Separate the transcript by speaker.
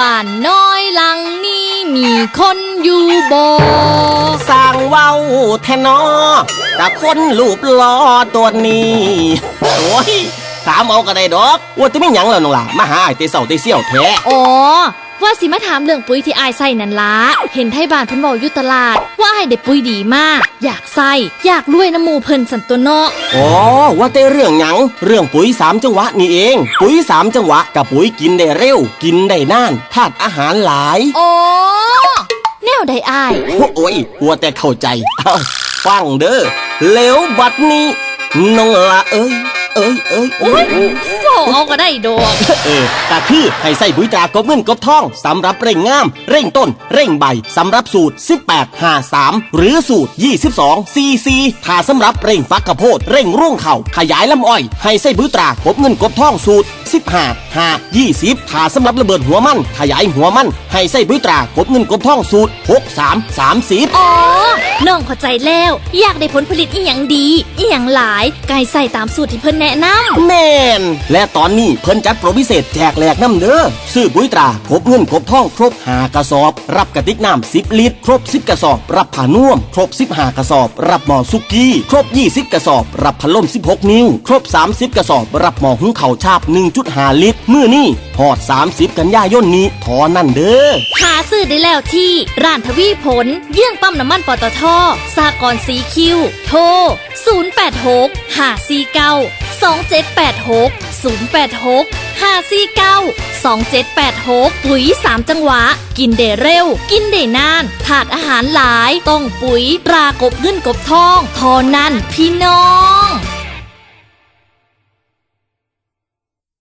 Speaker 1: บ้านน้อยหลังนี้มีคนอยู่บ่
Speaker 2: สร้างเว้าแทนอแต่คนรูปล้อตัวนี้ โอ้ย ถามเอาก็ได้ดอก ว่าจะไม่หยังแล้วน้องล่ะมาหาไอ้เตเสาเตเสี่ยวแท้
Speaker 1: อ๋อว่าสิมาถามเรื่องปุ๋ยที่อายใส่นั่นละเห็นไทยบ้านเพิ่นบอกอยู่ตลาด ว่าอายได้ปุ๋ยดีมาก อยากใส่อยากรวยน้ำหมูเพิ่นสันตัวเนาะ
Speaker 2: อ๋อว่าแต่เรื่องหยัง เรื่องปุ๋ยสามจังหวะนี่เอง ปุ๋ยสามจังหวะกับปุ๋ยกินได้เร็ว กินได้นานธาตุอาหารหลาย
Speaker 1: อ๋อแนวใดอาย
Speaker 2: โอ้ยหัวแต่เข้าใจเอ้าฟังเด้อแล้วบัดนี้น้องละเอ้ย เอ้ยเอ้ยเอ้ย
Speaker 1: บอกเอาก็ได้ดอก
Speaker 2: เออก็คือให้ใส่ปุ๋ยตรากบเงินกบทองสำหรับเร่งงาม เร่งต้น เร่งใบสำหรับสูตร 18 53 หรือสูตร 22 CC ถ้าสำหรับเร่งฟักกระโพดเร่งร่วงเข่าขยายลำอ้อย ให้ใส่ปุ๋ยตรากบเงินกบทองสูตร 15 5 20ถ้าสำหรับระเบิดหัวมัน ขยายหัวมัน ให้ใส่ปุ๋ยตรากบเงินกบทองสูตร 63 30
Speaker 1: อ๋อ น้องเข้าใจแล้ว อยากได้ผลผลิตอีหยังดี อีหยังหลายไก่ใส่ตามสูตรที่เพิ่นแนะนำ
Speaker 2: แมนและตอนนี้เพิ่นจัดโปรพิเศษแจกแหลกน้ำเด้อซื้อปุ๋ยตราครบเงินครบทองครบหากระสอบ รับกระติกน้ำ10ลิตร ครบ10กระสอบ รับผ่านุ่วมครบ15กระสอบ รับหม้อสุกี้ครบ20กระสอบ รับพัดลม16นิ้ว ครบ30กระสอบ รับหม้อหุงข้าวชาบ1.5ลิตรมื้อนี้หอด30กันยายนนี้ทอนั่นเด้อ
Speaker 1: หาซื้อได้แล้วที่ร้านทวีผลเยื่องปั๊มน้ำมันปตทสากรสีคิว โทร 086 549 2786 086 549 2786 ปุ๋ย 3 จังหวะ กินเดเร็ว กินเดนานถาดอาหารหลาย ต้องปุ๋ยตรากบเงินกบทอง ทอนั่นพี่น้อง